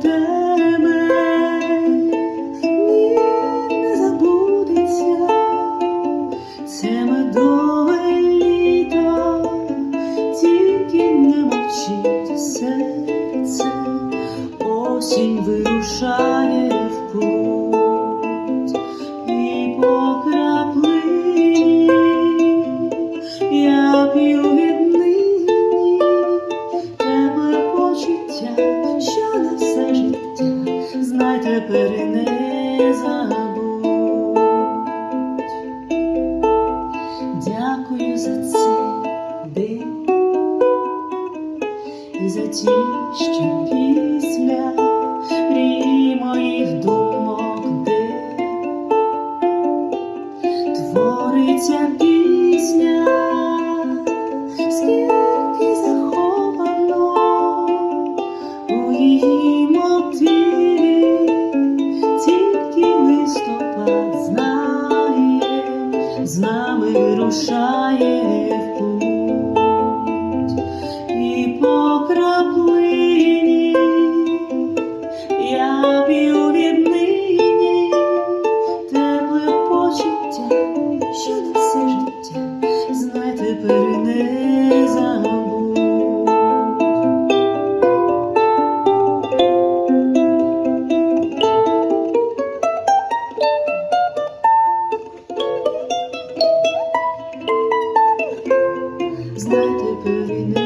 day. Дякую за цей день і за ті, що після мрій моїх думок, де твориться пісня, скільки заховано у її вирушає в путь, і по краплині я п'ю віднині тепле почуття, що все життя, знай тепер не забудь. Знай тепер і не